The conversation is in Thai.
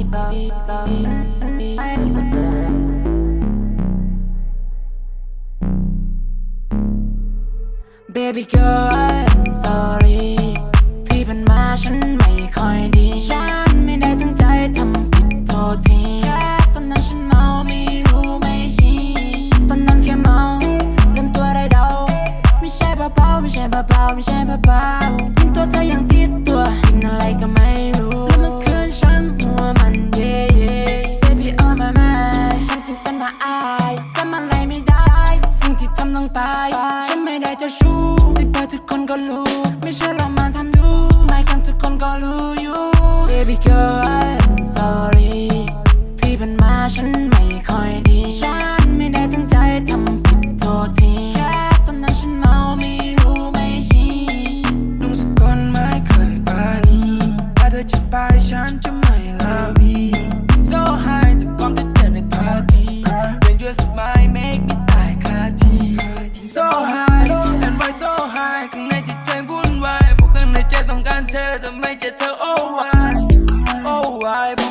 Baby girl I'm sorry ที่ผ่านมาฉันไม่ค่อยดี ฉันไม่ได้ตั้งใจทำผิดโทษทีแค่ตอนนั้นฉันเมาไม่รู้ไม่ชี้ตอนนั้นแค่เมาลืมตัวได้เดาไม่ใช่เบาๆไม่ใช่เบาๆไม่ใช่เบาๆกินตัวเธอยังติดตัวกินอะไรก็ไม่รู้ งที่ทำลงไป ฉันไม่ได้จะชู้สิปล่อยทุกคนก็รู้ ไม่ใช่เรามาทำดูไม่กันทุกคนก็รู้อยู่ Baby girl I'm sorry ที่ผ่านมาฉันไม่ วุ่นวายเพราะข้างในใจต้องการเธอแต่ไม่เจอเธอ Oh why Oh why เพราะ